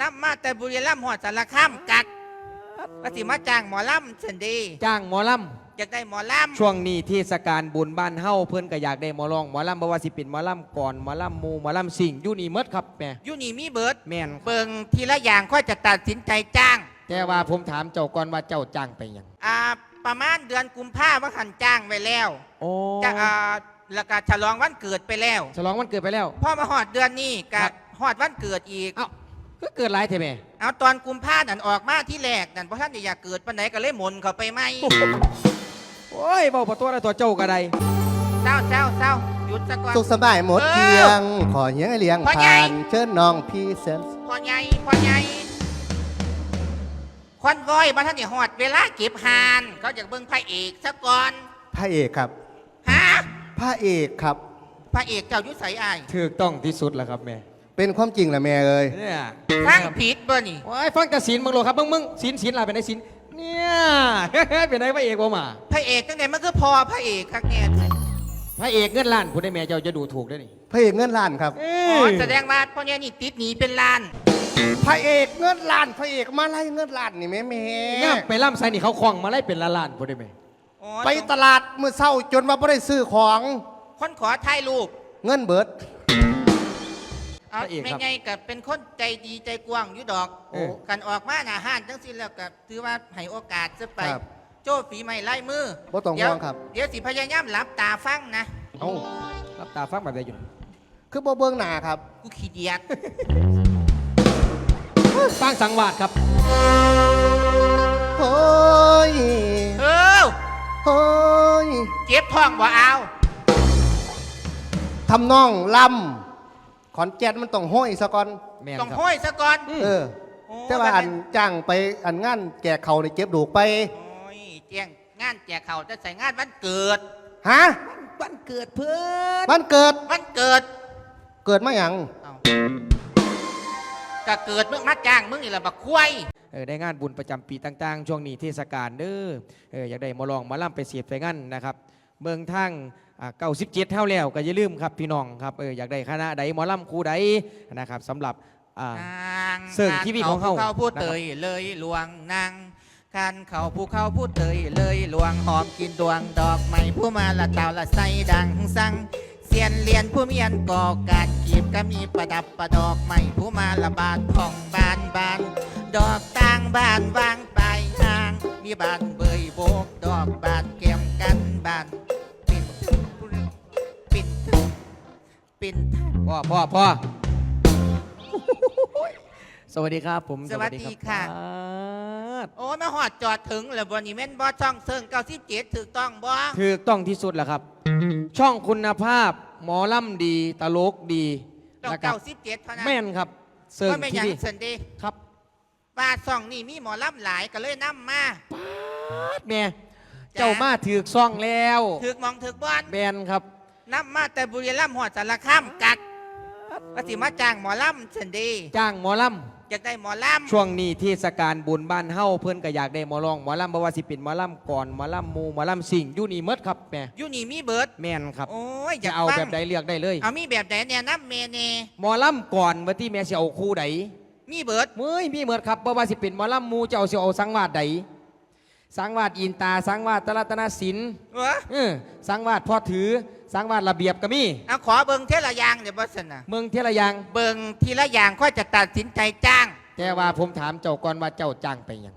นับมาแต่บุรีรัมย์หอดสารคามกักปฏิมาจ้างหมอลำเสันดีจ้างหมอลอยากได้หมอลำช่วงนี้เทศกาลบุญบ้านเฮาเพิ่นก็อยากได้หมอรองหมอลำบ่ว่าสิเป็นหมอลำก่อนหมอลำหมูหมอลำสิ่งอยู่นี่เมดครับแม่ำอยู่นี่มีเบิดแม่นเบิงทีละอย่างค่อยจะตัดสินใจจ้าง แต่ว่าผมถามเจ้าก่อนว่าเจ้าจ้างไปหยังอ่าประมาณเดือนกุมภาพันธ์หันจ้างไว้แล้วโอ้จะอ่าแล้วก็ฉลองวันเกิดไปแล้ว ฉลองวันเกิดไปแล้วพอมาหอดเดือนนี้กัครับบหอดวันเกิดอีกเอ้า ก็เกิดหลายเทแม่เอาตอนกุมภาพันธ์นั่นออกมาที่แรกนั่นเพราะท่านอยากเกิดปันไหนก็เลยหมนเข้าไปไหมโอ้ยเบาประตัวอะไรตัวเจ้าก็ได้เศร้าเศร้าเศร้าหยุดซะก่อน สุขสบายหมดเออเที่ยง ขอเฮียเลี้ยงพ่อใหญ่ ผ่านเชิญน้องพี่เซนพอใหญ่พอใหญ่ควันว้อยมาท่านนี่หอดเวลาเก็บหาน เขาอยากเบิ่งพระเอกซะก่อนพระเอกครับฮะพระเอกครับ พระเอกเจ้ายุสัยอาย ถูกต้องที่สุดแล้วครับแม่ เป็นความจริงแหละแม่เอ้ยเนี่ยทั้งผิดเบอร์นี่โอ้ยฟังแต่ศีลมึงโลครับมึงมึงศีลศีลอะไรเป็นไงศีลเนี่ย เป็นไงพระเอกบ่มาพระเอกตั้งแต่มันคือพอพระเอกครับเนี่ยพระเอกเงินล้านคุณได้แม่เจ้าจะดูถูกได้อนี่พระเอกเงินล้านครับเอ้อ๋อยแสดงว่าพ่อเนี่ยนี่ติดหนีเป็นล้านพระเอกเงินล้านพระเอกมาไล่เงินล้านนี่แม่แม่ย่ามไปล่ำไซนี่เขาคล้องมาไล่เป็นล้านล้านคุณได้ไหมอ๋อไปตลาดเมื่อเช้าจนว่าไม่ได้ซื้อของคนขอถ่ายรูปเงินเบิด เอาไม่ไงกับเป็นคนใจดีใจกว้างอยู่ดอกเออกันออกมาหน้าห้านทั้งสิ้นแล้วกับถือว่าให้โอกาสซะไป ครับโจ้ฝีไม่ไล่มือบ่ต้องเดี๋ยวห่วงครับ เดี๋ยวสิพยายามหลับตาฟังนะเอ้ารับตาฟังแบบใดอยู่คือบ่เบิ่งหน้าครับ กูขี้เดียดฟังสังวาสครับ โอ้ยเออโอ้ยเจ็บท้องบ่เอาทำนองลำ ขอนแก่นมันต้องห้อยซะก่อน แม่นต้องครับ ห้อยซะก่อนอืมเออ โอ้แต่ว่าอันจ้างไปอันงานแก่เขาในเก็บดูกไป โอ้ยเจียงงานแจกเขาจะใส่งานวันเกิด ฮะวันเกิดเพื่อนมันเกิดวันเกิดเกิดมาหยังเอาก็เกิดมึงมาจ้างมึงนี่แหละบักควายเออได้งานบุญประจำปีต่างๆ ช่วงนี้เทศกาลเด้อเอออยากได้หมาลองหมาล่ำไปเสียบไปงั้นนะครับ เมืองทาง เก้าสิบเจ็ดเท่าแล้วก็อย่าลืมครับพี่น้องครับเอออยากได้คณะใดหมอล่ำครูใดนะครับสำหรับอ่าเสิ่งที่มีของเฮาเขาพูดเตยเลยลวงนางคันเขาภูเขาพูดเตยเลยลวงหอมกินดวงดอกไม้ผู้มาละเต่าละใสดังสังเสียนเรียนผู้เมียนก่อการกีบก็มีประดับประดอกไม้ผู้มาละบานผ่องบานบานดอกต่างบานวางไปทางมีบานเบยโบกดอกบานแก้มกันบานปิ่น ปิ่นท่าน พ่อพ่อพ่อสวัสดีครับผมสวัสดีค่ะ รับโอ้มาหอดจอดถึงแล้วบนนี้แม่นบอช่องเซิงเก้าสิบเจ็ดถูกต้องบ่ถูกต้องที่สุดแหละครับ ช่องคุณภาพ หมอล่ำดี ตลกดีต้องนะครัเก้าบสิบเจ็ดเท่านั้นแม่นครับ เสิร์ฟว่าไม่นหที่ยังนี่เซินเดีครับว่าซ่องนี่มีหมอลำหลายก็เลยนำมา แม่จ้ะ เจ้ามาถือกซ่องแล้ว ถึกหมองถึกบอนแมนครับ นำมาแต่บุรีรัมย์หอดสารคามกักปฏิมาจ้างหมอลำเซินเดีจ้างหมอล่ำอยากได้หมอลำช่วงนี้เทศกาลบุญบ้านเฮาเพื่อนก็อยากได้หมอรองหมอลำบ่ว่าสิเป็นหมอลำก่อนหมอลำหมูหมอลำสิ่งอยู่นี่เมดครับแม่อยู่นี่มีเบิดแม่นครับโอ้ยอจะยากเอาฟังแบบใดเลือกได้เลย เอามีแบบไหนเนี่ยน้ำเมเนหมอลำก่อนว่าที่แม่สิเอาคู่ใดมีเบิดเมื่อยมีเมดครับบ่ว่าสิเป็นหมอลำหมูจะเอาสิเอาสังวาสใดสังวาสอินตาสังวาสตรัตนศิลป์เออเออสังวาสพ่อถือ สังวาสระเบียบก็มีเอาขอเบิงเทละอยางเดี๋ยวบอสนะเมืองเทระยังเบิงทีละอย่างค่อยจะตัดสินใจจ้าง แต่ว่าผมถามเจ้าก่อนว่าเจ้าจ้างไปหยัง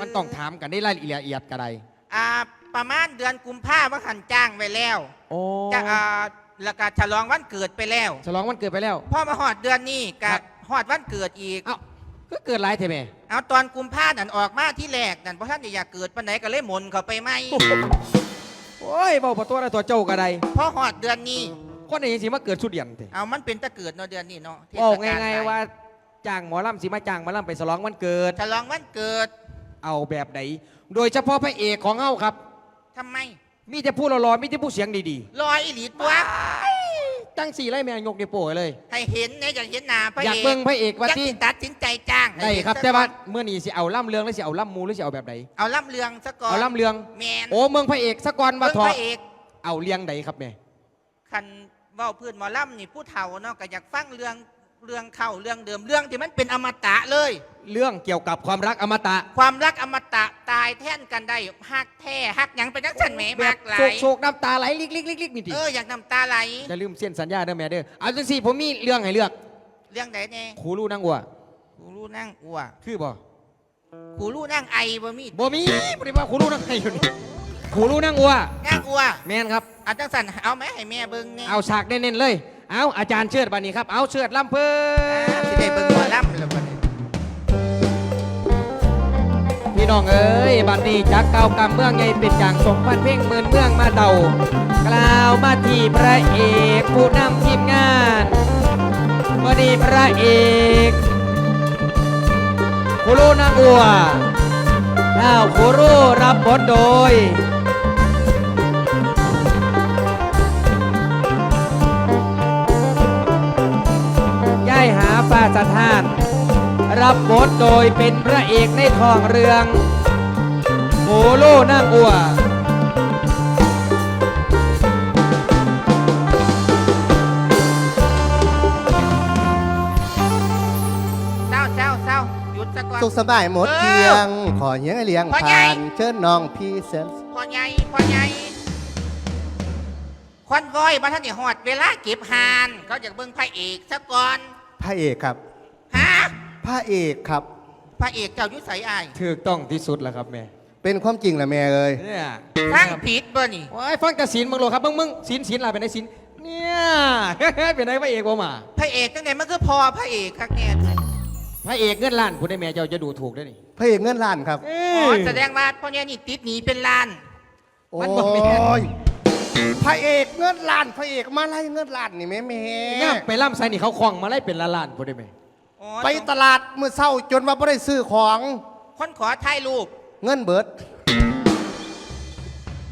มันต้องถามกันได้รายละเอียดกันใดอ่าประมาณเดือนกุมภาพันธ์หันจ้างไว้แล้ว โอ้จะอ่าแล้วก็ฉลองวันเกิดไปแล้วฉลองวันเกิดไปแล้ว พอมาหอดเดือนนี้ครักับ บหอดวันเกิดอีก เอ้าก็เกิดหลายเทแม่เอาตอนกุมภาพันธ์นั่นออกมาที่แรกนั่นเพราะท่านอยากเกิดปันไหนก็เลยหมนเข้าไปไหม โอ้ยเบาประตัวอะไรตัวเจ้าก็ได้พอหอดเดือนนี้ คนนี้สิมาเกิดสุดเดียนเถอะเอามันเป็นตะเกิดเนาะเดือนนี้เนาะเทศบอกกลง่ายๆว่าจ้างหมอลำสิมาจ้างหมอลำไปฉลองวันเกิด ฉลองวันเกิดเอาแบบไหน โดยเฉพาะพระเอกของเฮาครับ ทำไมมีแต่ผู้หล่อๆมีแต่ผู้เสียงดีลอยอีหลีตัว ๆ ตั้งสี่ไล่แมงยกนิ้วโป้ยเลย ให้เห็นเนี่ยอยากเห็นหน้าพระอยากเอกเบิ่งพระเอกว่าอยากที่สิตัดสินใจจ้างได้ครับให้แต่เห็นว่าซะก่อนเมื่อนี้สิเอาล่ำเรืองหรือสิเอาล่ำมูหรือสิเอาแบบไหนเอาล่ำเรืองซะก่อนเอาล่ำเรือง แมนโอ้เมืองพระเอกสะก่อนมาเบิ่งถอพดระเอกเอาเลียงใดครับแม่คันเว้าพื้นหมอล่ำนี่ผู้เฒ่าเนาะก็อยากฟังเรื่อง เรื่องเข้าเรื่องเดิมเรื่องที่มันเป็นอมตะเลย เรื่องเกี่ยวกับความรักอมตะความรักอมตะตายแท่นกันได้ฮักแท้ฮักหยังเป็นนักสันแหมแบมาบกหลาโศยกโศกน้ำตาไหลลิกลิกลิกลิกนี่ดิเอออยากน้ำตาไหลอย่าลืมเส้นสัญญาเด้อแม่เด้อเอาจังสี่ผมมีเรื่องให้เลือกเรื่องไหนแน่ครูรู้นั่งวัวกูรู้นั่งอ้วคือบ่กูรู้นั่งไอบ่มีบ่มีบ่ได้ว่าครูรู้นั่งไงอยู่นี่ครูรู้นั่งวัวนั่งอ้วแม่นครับอาจังสันเอาไหมให้แม่เบิ่งเนี่ยเอาฉากเน้นๆเลย เอาอาจารย์เชิดบันนี้ครับ เอาเชิดลำเพิ่สิได้เบิ่งหมอลำแล้วบัดนี้พี่น้องเอ้ยบัดนี้จากเก่ากำเมืองใหญ่เป็นอย่างสมพันเพ่งเมือนเมืองมาเต่ากล่าวมาที่พระเอกผู้นำทีมงานบัดนี้พระเอกคุรุนางอัวดาวคุรุรับบทโดย สถาน รับบทโดยเป็นพระเอกในทองเรืองโมโลนางอัวเศร้าเศร้าเศร้าหยุดซะก่อน สุขสบายหมดเออเกียง ขอเฮียงให้เลี้ยงพ่อใหญ่ ผ่านเชิญน้องพี่เซนพ่อใหญ่พ่อใหญ่ควันก้อยมาท่านนี่หอดเวลาเก็บหาน เขาอยากเบิ่งพระเอกซะก่อน พระเอกครับ ฮะพระเอกครับพระเอกเจ้ายุสัยอายถูกต้องที่สุดแล้วครับแม่เป็นความจริงแหละแม่เอ้ยเนี่ยฟังผิดบ่นี่ว้ายฟังแต่ศีลมึงโลครับมึงมึงศีลศีลอะไรเป็นไงศีลเนี่ย เป็นไงพระเอกบ่มาพระเอกตั้งแต่มันคือพอพระเอกครับเนี่ยพระเอกเงินล้านคุณได้แม่เจ้าจะดูถูกได้นี่พระเอกเงินล้านครับเออ๋ออแสดงว่าพ่อเนี่ยนี่ติดหนีเป็นล้าน โอ้มันบ่แม่ย พระเอกเงินล้านพระเอกมาไล่เงินล้านนี่แม่แม่ย่ามไปล่ำไซนี่เขาคล้องมาไล่เป็นละล้านคุณได้แม่อ๋อไปตลาดเมื่อเช้าจนว่าไม่ได้ซื้อของคนขอถ่ายรูปเงินเบิด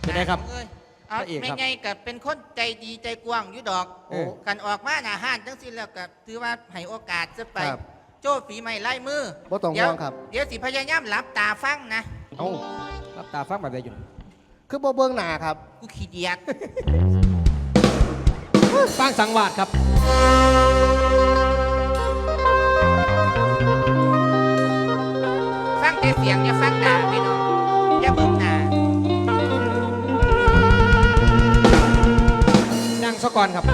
เป็นไงครับ เอ้ยเอาพระเอกครับไม่ไงกับเป็นคนใจดีใจกว้างอยู่ดอกเออกันออกมาหน้าห้านจังสิแล้วกับถือว่าให้โอกาสจะไป ครับโจ้ฝีไม้ไล่มือบ่ต้องเดี๋ยวห่วงครับ เดี๋ยวสิพยายามหลับตาฟังนะ เอารับตาฟังแบบใดอยู่ คือบ่เบิ่งหน้าครับ กูขี้เดียดฟังสังวาสครับ ฟังแต่เสียงอย่าฟังหน้าพี่น้องอย่าเบิ่งหน้านั่งซะก่อนครับ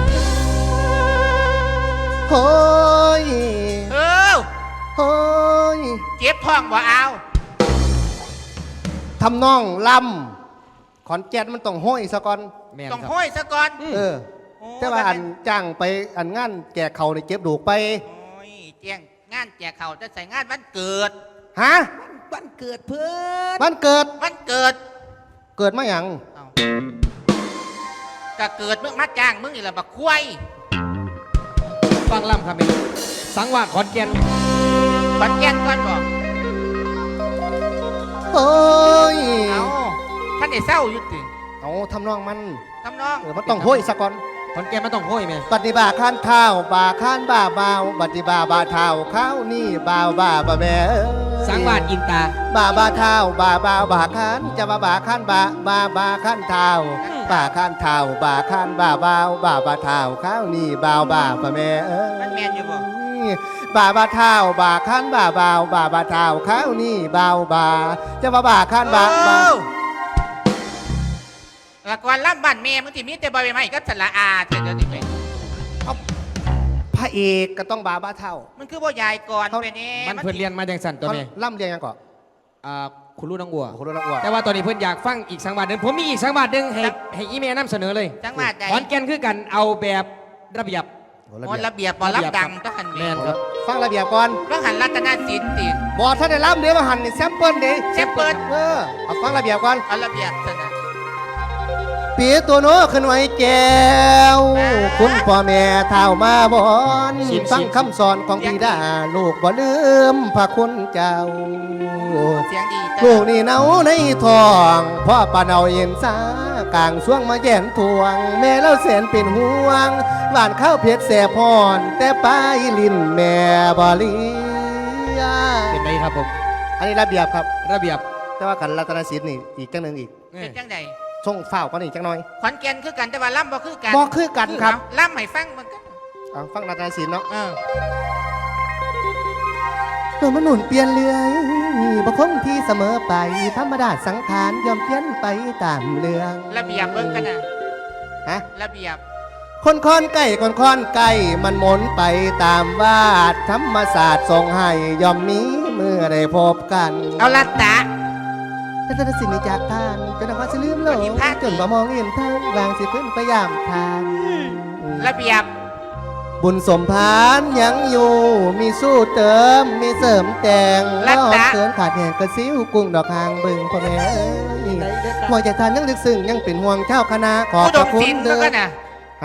โฮ้ย เออโฮ้ย เจ็บท้องบ่เอา ทำนองลำข อนแก่นมันต้องห้อยซะก่อน แม่นต้องครับ ห้อยซะก่อนเออโอ้แต่ว่าอันแบบจ้างไปอันงานแก่เขาในเจ็บดูกไปโอ้ยแจ้งงานแจกเขาวจะใส่งานวันเกิดฮะวันเกิดเพื่อนมันเกิดวันเกิดเกิดมาอย่างเอาก็เกิดมึงมาจ้างมึงนี่แหละบักควายฟังล่ำครับแม่สังวาสขอนแก่นขอนแก่นก่อนบอกโอ้ย เอา ท่านไอ้เศร้าอยู่ติเอาทำนองมันทำนองเออมันต้องห้อยซะก่อนขอนแก่นมันต้องห้อยแม่ปฏิบาข้านเท้าบ่าข้านบ่าบ่าวปฏิบาบ่าเท้าข้าวนี่บ่าวบ่าบ่าแม่เอ้ยสังวาสอินตาบ่าบ่าเท้าบ่าบ่าวบ่าข้านจะบ่าบ่าข้านบ่าบ่าบ่าข้านเท้าบ่าข้านเท้าบ่าข้านบ่าบ่าวบ่าบ่าเท้าข้าวนี่บ่าวบ่าบ่าแม่เอ้ยมันแมนอยู่บ่บ่าบ่าเท้าบ่าข้านบ่าบ่าวบ่าบ่าเท้าข้าวนี่บ่าวบ่าจะบ่าบ่าข้านบ่าบ่าเออแล้วก่อนล่ำบ้านแม่มึงที่มีแต่บอยใหม่ก็สละอาเถอะเดี๋ยวนี้ไปพระเอกก็ต้องบาบ่าเท้ามันคือบ่ยายก่อนเขาไปแน่มันเพื่อนเรียนมาจังสันตัวเขาแม่ล่ำเรียงกันก่อนอ่าคุณรู้น้องวัวโอ้โหรู้แล้วว่าแต่ว่าตอนนี้เพื่อนอยากฟังอีกสังวาสหนึ่งผมมีอีกสังวาสหนึ่งให้ให้อีเมลนำเสนอเลยจังหวัดใดขอนแก่นคือกันเอาแบบระเบียบโอ้โอ้ระเบียบระเบียบบ่ระเบียบรับดังต้องหันแม่นครับฟังระเบียบก่อนต้องหันรัตนศิลป์ติบอถ้าได้รับเดี๋ยวมาหันนี่แซมเปิลดิแซมเปิลเออเอาฟังระเบียบก่อนเอาระเบียบ ปีตัวโน้ขึ้นไว้แก้วอ่าคุณพ่อแม่เท่ามาบอนชิมฟังชิมคำสอนของบิดาลูกบ่ลืมพระคุณเจ้าเสียงดีจ้ะลูกนี่เนาในทองพ่อปาเนาเย็นสากลางช่วงมาแย่นทวง แม่เล่าแสนเป็นห่วงหวานข้าวเผ็ดแสบพรแต่ป้ายลิ้นแม่บ่เลียเป็นไงครับผม อันนี้ระเบียบครับ ระเบียบ แต่ว่ากันรัตนศิลป์นี่อีกจังหนึ่งอีกเป็นจังใด ส่งฝ้าวกว่านี่จังหน่อย ขอนแก่นคือกันแต่ว่าล่ำบ่คือกันบ่คือกันครับเอาล่ำให้ฟังมันก็เอาฟังรัตนศิลป์เนาะเออตัวมันหนุนเปลี่ยนเรื่อยบ่คงที่เสมอไป ธรรมดาสังขารย่อมเปลี่ยนไปตามเรื่อง ระเบียบเบิ่งกันนะฮะ ระเบียบคนคอนไก่คนคอนไก่มันหมุนไปตามวาดธรรมศาสตร์ทรงให้ย่อมมีเมื่อได้พบกัน เอาลัดตะ แต่ถ้าสิ่งนี้จากทานจนทำว่าสิลืมโลกวันนี้พลาดจนบ่มองเห็นทางวางสิเพิ่นพยายามทานระเบียบ บุญสมพานยังอยู่ มีสู้เติม มีเสริมแต่งรัตนะน้องเกินขาดแห่งกระซิวกุ้งดอกหางบึงพ่อแม่เอ้ยหัวใจทานยังลึกซึ้งยังเป็นห่วงเจ้าคณะขอบอุพดระมคุศิณลป์เด้เบิ่งอกันนะ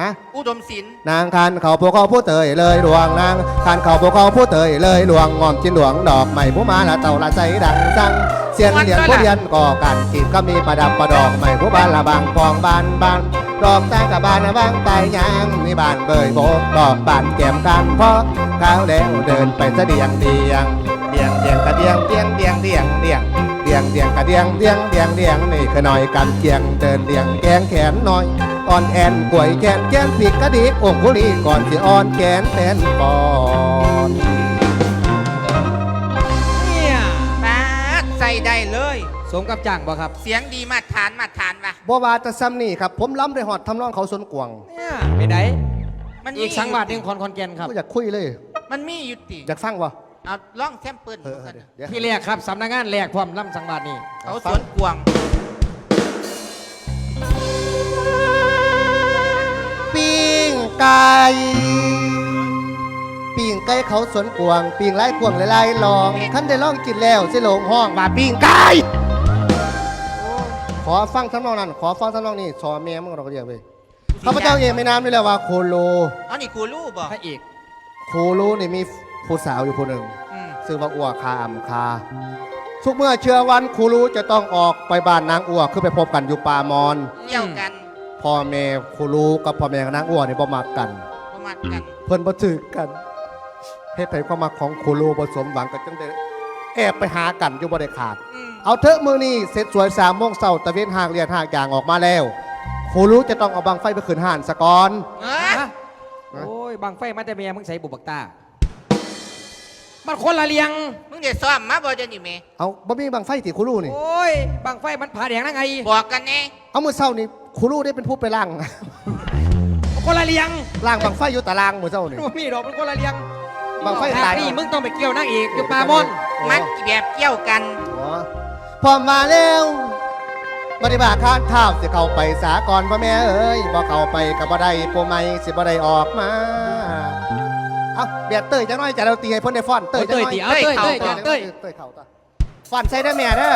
ฮะ อุดมศิลป์นางคันเขาพวกเขาผู้เตยเลยดวงนางคันเขาพวกเขาผู้เตยเลยดวงงอมจินดวงดอกใหม่ผู้มาละเต่าละใจดังจังเสียนเหรียญผู้เรียนก่อกันกินก็มีประดับประดอกใหม่ผู้บานละบางปองบานบานดอกแตงกับบานละบางไตยางมีบานเบยโบกดอกบานแก้มกันเพราะก้าวแล้วเดินไปเสดียงเดียงเดียงเดียงกระเดียงเดียงเดียงเดียงเดียงเดียงเดียงกระเดียงเดียงเดียงเดียงนี่คือหน่อยกันเกียงเดินเดียงแกงแขนหน่อย อ่อนแอนป่วยแขนแขนผิดกระดิกองคุลีก่อนที่อ่อนแขนแทนก่อนเนี่ยมาดใส่ได้เลย สมกับจ้างบ่ครับเสียงดีมาตรฐานมาตรฐานว่ะบัววาแตะซ้ำนี่ครับ ผมล้ำได้หอดทำนองเขาสวนกวางเนี่ยไปไหนมันมีอีกสังวาดหนึ่งคอนคอนแกนครับกูอยากคุยเลย มันมีอยู่ติอยากฟังวะเอาล่องแซมเปิลเออเออเดี๋ยวเดี๋ยวที่แรกครับสำนักงานแรกพร้อมล่ำสังวาดนี่เขาสวนกวาง ไก่ปิ้งไก่เขาสวนกวางปิ้งไล่กวางไล่ลองคันได้ลองกินแล้วสิหลงห้องว่าปิ้งไก่ขอฟังทำนองนั้น ขอฟังทำนองนี้สอเมียมึงเราก็เรียกไปข้าพเจ้าเองไม่นามนี่แหละว่าโคโลเอานี่ครูรู้บ่พระเอกโคโลนี่มีผู้สาวอยู่คนหนึ่งอืมซึ่งว่าอ้วคาอำคาทุกเมื่อเชื่อวันครูรู้จะต้องออกไปบ้านนางอ้วคือไปพบกันอยู่ป่ามอนเกี่ยวกัน พ่อแม่ครูรู้กับพ่อแม่ของนางอ้วนี่บ่มักกัน ประมาณกันเพิ่นบ่ถือกันเฮ็ดให้ความมักของครูรู้บ่สมหวังก็จังได้แอบไปหากันอยู่บ่ได้ขาด อืมเอาเถอะมื้อนี้เสร็จสวย3โมงเช้าตะเวนหากเรียนหากอย่างออกมาแล้วครูรู้จะต้องเอาบังไฟไปขึ้นห่านซะก่อน เอ้ยฮะ โอ้ยบังไฟมาแต่เมียมึงใส่บุบักตา มันคนละเลียง มึงเดี๋ยวซ้อมมาบ่เดี๋ยวนี้แม่เอาบ่มีบังไฟที่ครูรู้นี่ โอ้ยบังไฟมันผ่าแดงนั่งไงบอกกันแน่เอามื้อเช้านี่ ครูรู้ได้เป็นผู้ไปล้างมันคนละเลียงล้างบังไฟอยู่ตารางมื้อเช้านี่ดูมีดอกมันคนละเลียงบังไฟหาตาย นี่มึงต้องไปเกี่ยวนั่งอีกอยู่ปลามอนมันแบบเกี่ยวกันอ๋อพอมาแล้วบริบาข้านเท้าสิเข้าไปสากรพ่อแม่เอ้ยบ่เข้าไปกับบ่ได้ปูไม่สิบ่ได้ออกมาเอาเบียดเต้ยจังน้อยจะเราตีให้เพ่นได้ฟ้อนเต้ยจังเต้ยน้อยตีเอาเต้ยเต้ยเต้ยเต้ยเต้ยเข่าตาฟ้อนใส่ได้แม่เด้อ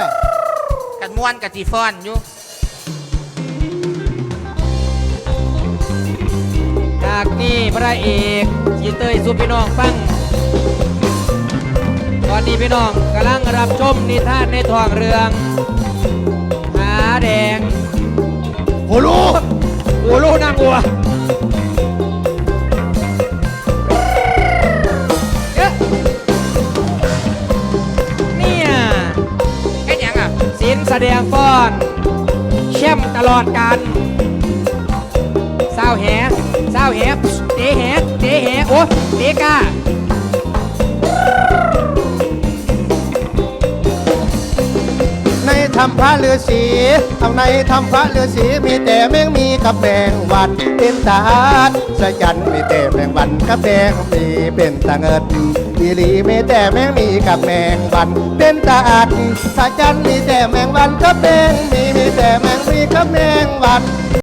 กันม้วนกับจีฟอนอยู่ จากนี้พระเอกสีเต้ยสุพี่น้องฟัง ตอนนี้พี่น้องกำลังรับชมนิทานในท้องเรื่องหาแดงโหลูโอ้ลูกนางวัวเอ๊ะเนี่ยแค่ยังอะศิลป์แสดงฟ้อนแช่มตลอดการสาวแห สาวแหเตะแหเตะแหโอ้เตะกาในทำพระฤาษีเอาในทำพระฤาษีมีแต่แมงมีกับแมงวันเป็นตาดสะจันมีแต่แมงวันกับแมงมีเป็นตาเงิดอีหลีมีแต่แมงมีกับแมงวัน เป็นตาอัดสะจันมีแต่แมงวันกับแมงมีมีแต่แมงมีกับแมงวัน